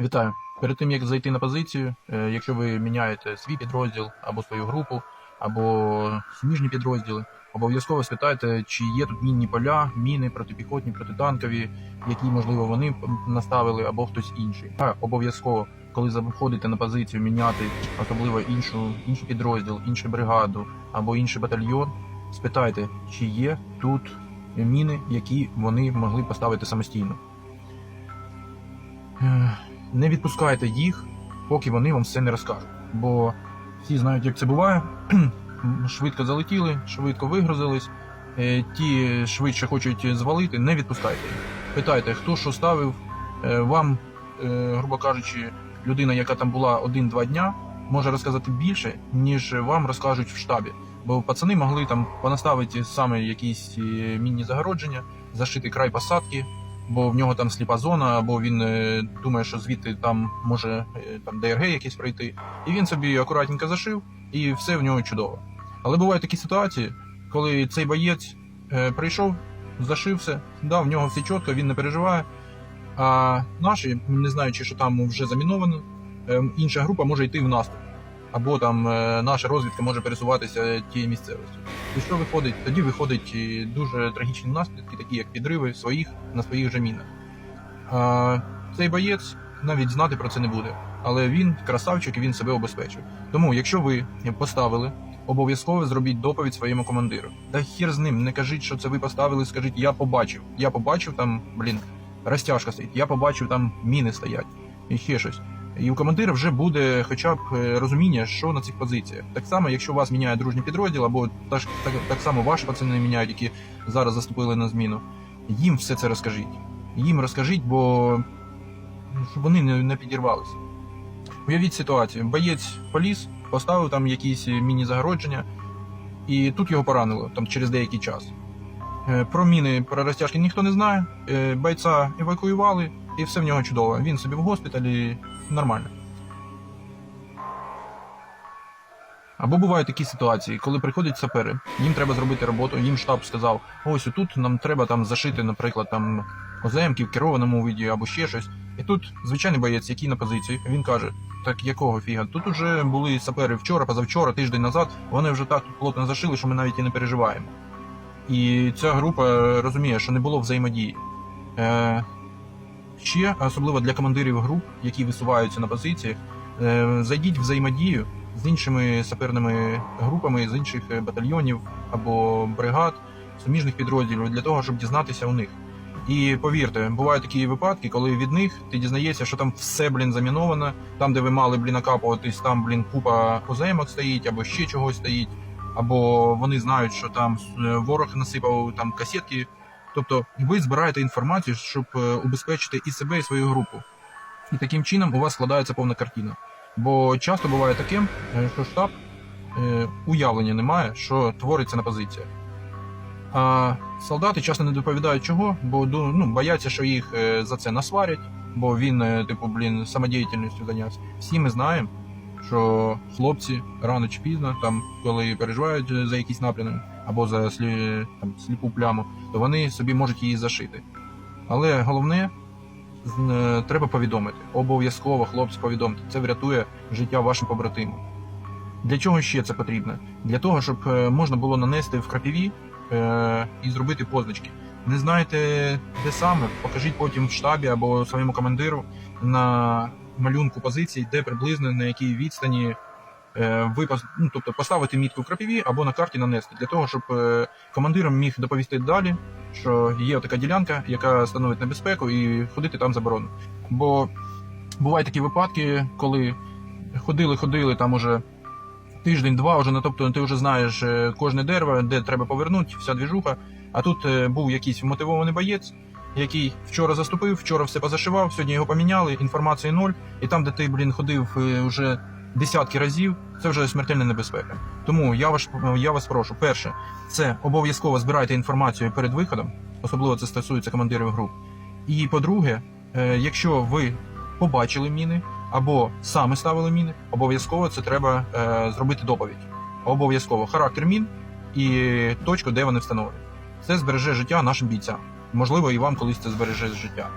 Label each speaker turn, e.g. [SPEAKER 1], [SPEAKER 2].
[SPEAKER 1] Вітаю. Перед тим як зайти на позицію, е, якщо ви міняєте свій підрозділ або свою групу, або суміжні підрозділи, обов'язково спитайте, чи є тут мінні поля, міни протипіхотні, протитанкові, які можливо вони наставили, або хтось інший. А обов'язково, коли заходите на позицію, міняти особливо іншу інший підрозділ, іншу бригаду або інший батальйон. Спитайте, чи є тут міни, які вони могли поставити самостійно. Не відпускайте їх, поки вони вам все не розкажуть. Бо всі знають, як це буває. швидко залетіли, швидко вигрузились. Е, Ті швидше хочуть звалити, не відпускайте їх. Питайте, хто що ставив. Е, Вам, е, грубо кажучи, людина, яка там була один-два дня, може розказати більше, ніж вам розкажуть в штабі. Бо пацани могли там понаставити саме якісь мінні загородження, зашити край посадки, бо в нього там сліпа зона, або він е, думає, що звідти там може е, там ДРГ якийсь пройти. І він собі акуратненько зашив, і все в нього чудово. Але бувають такі ситуації, коли цей боєць е, прийшов, зашився, да, в нього все чітко, він не переживає. А наші, не знаючи, що там вже заміновано, е, інша група може йти в наступ. Або там е, наша розвідка може пересуватися тією місцевістю. І що виходить? Тоді виходять і дуже трагічні наслідки, такі як підриви своїх на своїх же мінах. А, цей боєць навіть знати про це не буде. Але він красавчик і він себе обезпечив. Тому, якщо ви поставили, обов'язково зробіть доповідь своєму командиру. Та хір з ним, не кажіть, що це ви поставили, скажіть, я побачив. Я побачив там, блін, розтяжка стоїть, я побачив там міни стоять і ще щось. І у командира вже буде хоча б е, розуміння, що на цих позиціях. Так само, якщо вас міняє дружній підрозділ, або так, так, так само ваші пацани міняють, які зараз заступили на зміну, їм все це розкажіть. Їм розкажіть, бо ну, щоб вони не, не підірвалися. Уявіть ситуацію: боєць поліз, поставив там якісь міні-загородження, і тут його поранило там через деякий час. Е, Про міни, про розтяжки ніхто не знає. Е, Бойця евакуювали, і все в нього чудово. Він собі в госпіталі нормально. Або бувають такі ситуації, коли приходять сапери, їм треба зробити роботу, їм штаб сказав, ось тут нам треба там зашити, наприклад, там оземки в керованому виді або ще щось. І тут звичайний боєць, який на позиції, він каже: так якого фіга? Тут уже були сапери вчора, позавчора, тиждень назад. Вони вже так плотно зашили, що ми навіть і не переживаємо. І ця група розуміє, що не було взаємодії. Е, ще особливо для командирів груп, які висуваються на позиціях, е, зайдіть взаємодію з іншими саперними групами, з інших е, батальйонів або бригад, суміжних підрозділів для того, щоб дізнатися у них. І повірте, бувають такі випадки, коли від них ти дізнаєшся, що там все, блін, заміновано, там, де ви мали, блін, накапуватись, там, блін, купа оземок стоїть, або ще чогось стоїть, або вони знають, що там е, ворог насипав там касетки. Тобто ви збираєте інформацію, щоб е, убезпечити і себе, і свою групу. І таким чином у вас складається повна картина. Бо часто буває таким, е, що штаб е, уявлення не має, що твориться на позиціях. А солдати часто не доповідають чого, бо ну, бояться, що їх за це насварять, бо він, типу, блін, самодіяльністю зайнявся. Всі ми знаємо, що хлопці рано чи пізно, там, коли переживають за якийсь напрямок або за слі, там, сліпу пляму, то вони собі можуть її зашити. Але головне, е, треба повідомити. Обов'язково хлопці повідомте. Це врятує життя вашим побратимам. Для чого ще це потрібно? Для того, щоб е, можна було нанести в крапіві е, і зробити позначки. Не знаєте, де саме, покажіть потім в штабі або своєму командиру на малюнку позицій, де приблизно на якій відстані е, ви ну, тобто поставити мітку в крапіві або на карті нанести, для того, щоб е, командир міг доповісти далі, що є така ділянка, яка становить небезпеку, і ходити там заборонено. Бо бувають такі випадки, коли ходили, ходили там уже тиждень-два, вже ну, тобто ти вже знаєш е, кожне дерево, де треба повернути, вся двіжуха. А тут був якийсь мотивований боєць, який вчора заступив, вчора все позашивав, сьогодні його поміняли, інформації нуль. І там, де ти, блін, ходив е, вже десятки разів, це вже смертельна небезпека. Тому я вас, я вас прошу, перше, це обов'язково збирайте інформацію перед виходом, особливо це стосується командирів груп. І по-друге, е, якщо ви побачили міни або саме ставили міни, обов'язково це треба е, зробити доповідь. Обов'язково характер мін і точку, де вони встановлені. Це збереже життя нашим бійцям. Можливо, і вам колись це збереже життя.